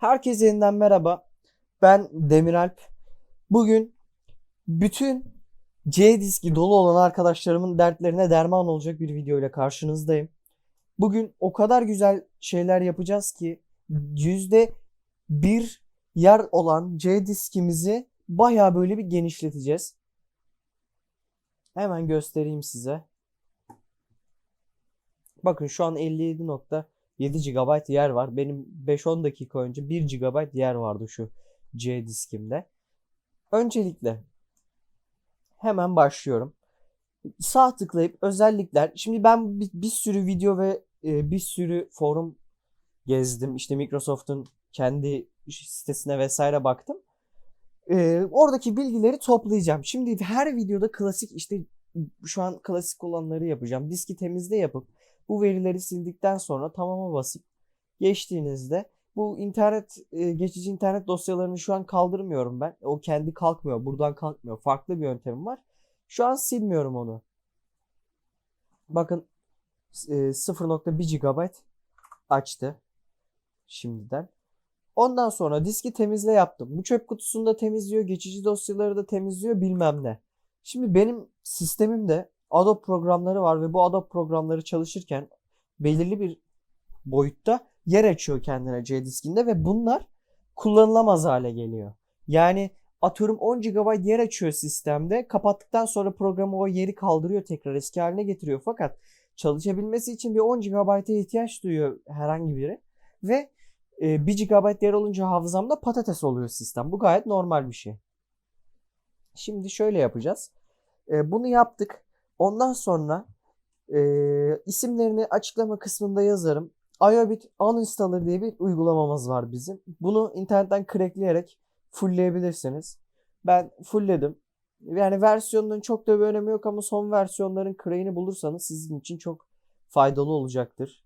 Herkese yeniden merhaba. Ben Demiralp. Bugün bütün C diski dolu olan arkadaşlarımın dertlerine derman olacak bir video ile karşınızdayım. Bugün o kadar güzel şeyler yapacağız ki yüzde bir yer olan C diskimizi baya böyle bir genişleteceğiz. Hemen göstereyim size. Bakın şu an 57.7 GB yer var. Benim 5-10 dakika önce 1 GB yer vardı şu C diskimde. Öncelikle hemen başlıyorum. Sağ tıklayıp özellikler. Şimdi ben bir, bir sürü video ve e, bir sürü forum gezdim. İşte Microsoft'un kendi sitesine vesaire baktım. E, oradaki bilgileri toplayacağım. Şimdi her videoda klasik işte şu an klasik olanları yapacağım. Diski temizle yapıp bu verileri sildikten sonra tamama basıp geçtiğinizde bu internet e, geçici internet dosyalarını şu an kaldırmıyorum ben. O kendi kalkmıyor. Buradan kalkmıyor. Farklı bir yöntemim var. Şu an silmiyorum onu. Bakın e, 0.1 GB açtı şimdiden. Ondan sonra diski temizle yaptım. Bu çöp kutusunu da temizliyor, geçici dosyaları da temizliyor bilmem ne. Şimdi benim sistemimde Adobe programları var ve bu Adobe programları çalışırken belirli bir boyutta yer açıyor kendine C diskinde ve bunlar kullanılamaz hale geliyor. Yani atıyorum 10 GB yer açıyor sistemde. Kapattıktan sonra programı o yeri kaldırıyor tekrar eski haline getiriyor. Fakat çalışabilmesi için bir 10 GB'a ihtiyaç duyuyor herhangi biri. Ve 1 GB yer olunca hafızamda patates oluyor sistem. Bu gayet normal bir şey. Şimdi şöyle yapacağız. Bunu yaptık. Ondan sonra isimlerini açıklama kısmında yazarım. iObit Uninstaller diye bir uygulamamız var bizim. Bunu internetten crackleyerek fullleyebilirsiniz. Ben fullledim. Yani versiyonların çok da bir önemi yok ama son versiyonların crack'ini bulursanız sizin için çok faydalı olacaktır.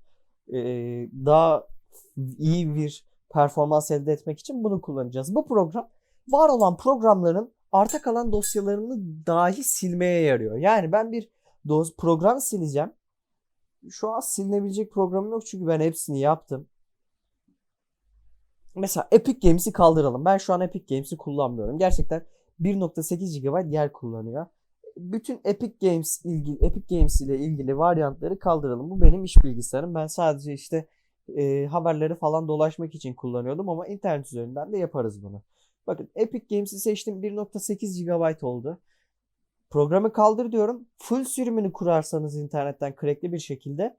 Ee, daha iyi bir performans elde etmek için bunu kullanacağız. Bu program var olan programların arta kalan dosyalarını dahi silmeye yarıyor. Yani ben bir dos program sileceğim. Şu an silinebilecek programım yok çünkü ben hepsini yaptım. Mesela Epic Games'i kaldıralım. Ben şu an Epic Games'i kullanmıyorum. Gerçekten 1.8 GB yer kullanıyor. Bütün Epic Games ilgili Epic Games ile ilgili varyantları kaldıralım. Bu benim iş bilgisayarım. Ben sadece işte e, haberleri falan dolaşmak için kullanıyordum ama internet üzerinden de yaparız bunu. Bakın Epic Games'i seçtim 1.8 GB oldu. Programı kaldır diyorum. Full sürümünü kurarsanız internetten crackli bir şekilde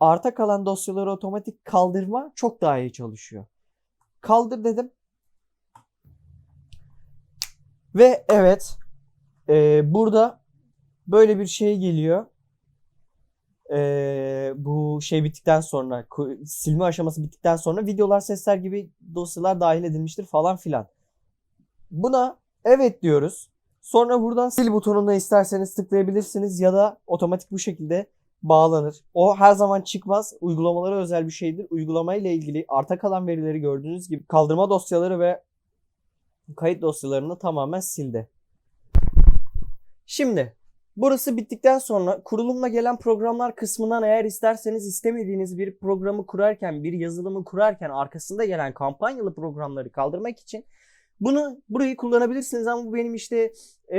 arta kalan dosyaları otomatik kaldırma çok daha iyi çalışıyor. Kaldır dedim. Ve evet e, burada böyle bir şey geliyor. E, bu şey bittikten sonra silme aşaması bittikten sonra videolar sesler gibi dosyalar dahil edilmiştir falan filan. Buna evet diyoruz. Sonra buradan sil butonuna isterseniz tıklayabilirsiniz ya da otomatik bu şekilde bağlanır. O her zaman çıkmaz. Uygulamalara özel bir şeydir. Uygulama ile ilgili arta kalan verileri gördüğünüz gibi kaldırma dosyaları ve kayıt dosyalarını tamamen sildi. Şimdi burası bittikten sonra kurulumla gelen programlar kısmından eğer isterseniz istemediğiniz bir programı kurarken, bir yazılımı kurarken arkasında gelen kampanyalı programları kaldırmak için bunu burayı kullanabilirsiniz ama bu benim işte e,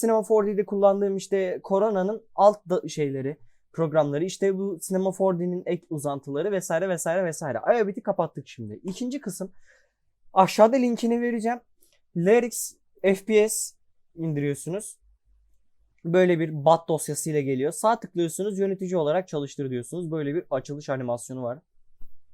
Cinema 4D'de kullandığım işte Corona'nın alt da şeyleri, programları işte bu Cinema 4D'nin ek uzantıları vesaire vesaire vesaire. iObit'i kapattık şimdi. İkinci kısım aşağıda linkini vereceğim. Lyrics FPS indiriyorsunuz. Böyle bir bat dosyasıyla geliyor. Sağ tıklıyorsunuz yönetici olarak çalıştır diyorsunuz. Böyle bir açılış animasyonu var.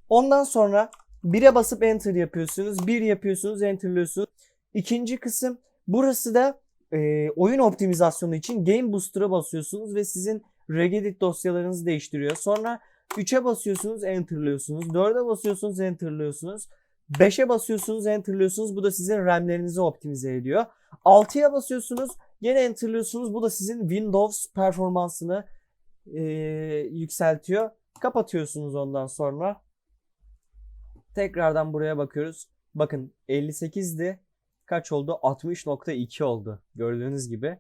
Ondan sonra 1'e basıp enter yapıyorsunuz. 1 yapıyorsunuz enterliyorsunuz. İkinci kısım burası da e, oyun optimizasyonu için Game Booster'a basıyorsunuz ve sizin Regedit dosyalarınızı değiştiriyor. Sonra 3'e basıyorsunuz enterliyorsunuz. 4'e basıyorsunuz enterliyorsunuz. 5'e basıyorsunuz enterliyorsunuz. Bu da sizin RAM'lerinizi optimize ediyor. 6'ya basıyorsunuz yine enterliyorsunuz. Bu da sizin Windows performansını e, yükseltiyor. Kapatıyorsunuz ondan sonra. Tekrardan buraya bakıyoruz. Bakın 58'di. Kaç oldu? 60.2 oldu. Gördüğünüz gibi.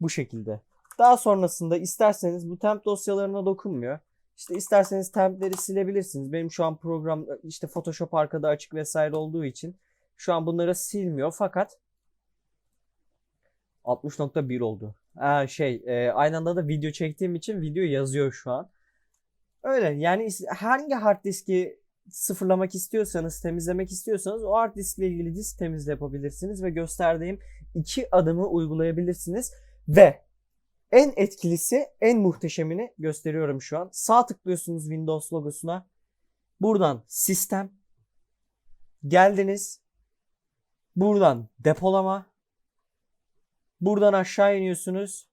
Bu şekilde. Daha sonrasında isterseniz bu temp dosyalarına dokunmuyor. İşte isterseniz templeri silebilirsiniz. Benim şu an program işte Photoshop arkada açık vesaire olduğu için şu an bunları silmiyor fakat 60.1 oldu. Aa, şey e, aynı anda da video çektiğim için video yazıyor şu an. Öyle yani hangi hard diski sıfırlamak istiyorsanız, temizlemek istiyorsanız o hard diskle ilgili disk temizle yapabilirsiniz ve gösterdiğim iki adımı uygulayabilirsiniz ve en etkilisi, en muhteşemini gösteriyorum şu an. Sağ tıklıyorsunuz Windows logosuna. Buradan sistem. Geldiniz. Buradan depolama. Buradan aşağı iniyorsunuz.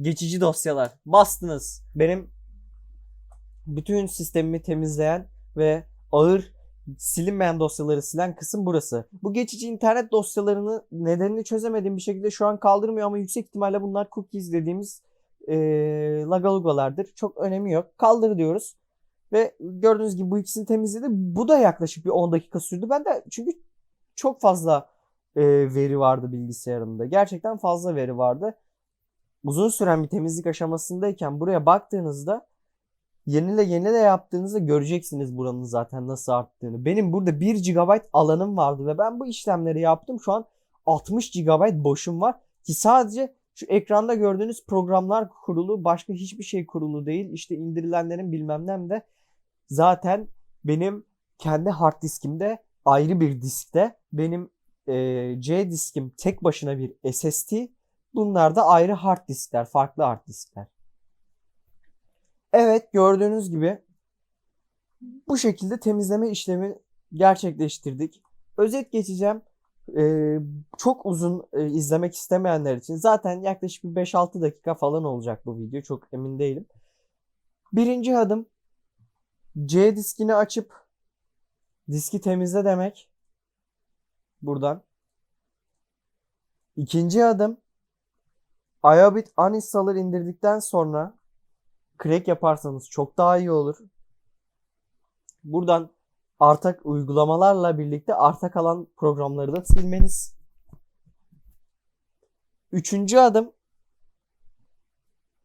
Geçici dosyalar. Bastınız. Benim bütün sistemimi temizleyen ve ağır silinmeyen dosyaları silen kısım burası. Bu geçici internet dosyalarını nedenini çözemediğim bir şekilde şu an kaldırmıyor ama yüksek ihtimalle bunlar cookies dediğimiz e, lagalugalardır. Çok önemi yok. Kaldır diyoruz. Ve gördüğünüz gibi bu ikisini temizledi. Bu da yaklaşık bir 10 dakika sürdü. Ben de çünkü çok fazla e, veri vardı bilgisayarımda. Gerçekten fazla veri vardı. Uzun süren bir temizlik aşamasındayken buraya baktığınızda yenile yenile yaptığınızda göreceksiniz buranın zaten nasıl arttığını. Benim burada 1 GB alanım vardı ve ben bu işlemleri yaptım. Şu an 60 GB boşum var ki sadece şu ekranda gördüğünüz programlar kurulu başka hiçbir şey kurulu değil. İşte indirilenlerin bilmem ne de zaten benim kendi hard diskimde ayrı bir diskte benim e, C diskim tek başına bir SSD. Bunlar da ayrı hard diskler, farklı hard diskler. Evet gördüğünüz gibi bu şekilde temizleme işlemi gerçekleştirdik. Özet geçeceğim. Ee, çok uzun e, izlemek istemeyenler için zaten yaklaşık bir 5-6 dakika falan olacak bu video. Çok emin değilim. Birinci adım C diskini açıp diski temizle demek. Buradan. İkinci adım iObit uninstaller indirdikten sonra crack yaparsanız çok daha iyi olur. Buradan artak uygulamalarla birlikte arta kalan programları da silmeniz. Üçüncü adım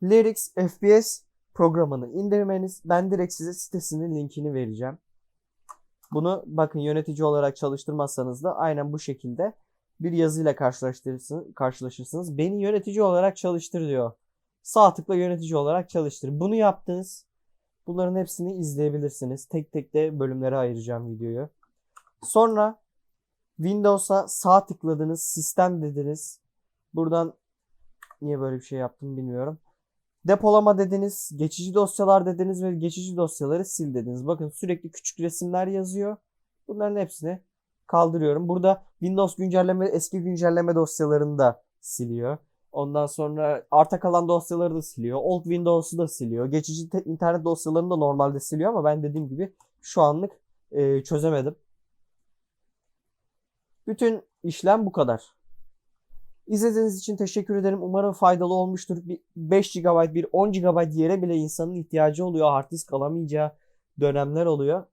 Lyrics FPS programını indirmeniz. Ben direkt size sitesinin linkini vereceğim. Bunu bakın yönetici olarak çalıştırmazsanız da aynen bu şekilde bir yazıyla karşılaştırırsınız, karşılaşırsınız. Beni yönetici olarak çalıştır diyor. Sağ tıkla yönetici olarak çalıştır. Bunu yaptınız. Bunların hepsini izleyebilirsiniz. Tek tek de bölümlere ayıracağım videoyu. Sonra Windows'a sağ tıkladınız. Sistem dediniz. Buradan niye böyle bir şey yaptım bilmiyorum. Depolama dediniz. Geçici dosyalar dediniz ve geçici dosyaları sil dediniz. Bakın sürekli küçük resimler yazıyor. Bunların hepsini kaldırıyorum. Burada Windows güncelleme, eski güncelleme dosyalarını da siliyor. Ondan sonra arta kalan dosyaları da siliyor. Old Windows'u da siliyor. Geçici te- internet dosyalarını da normalde siliyor ama ben dediğim gibi şu anlık e, çözemedim. Bütün işlem bu kadar. İzlediğiniz için teşekkür ederim. Umarım faydalı olmuştur. Bir 5 GB, bir 10 GB yere bile insanın ihtiyacı oluyor. Hard disk alamayacağı dönemler oluyor.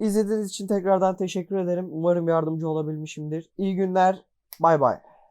İzlediğiniz için tekrardan teşekkür ederim. Umarım yardımcı olabilmişimdir. İyi günler. Bay bay.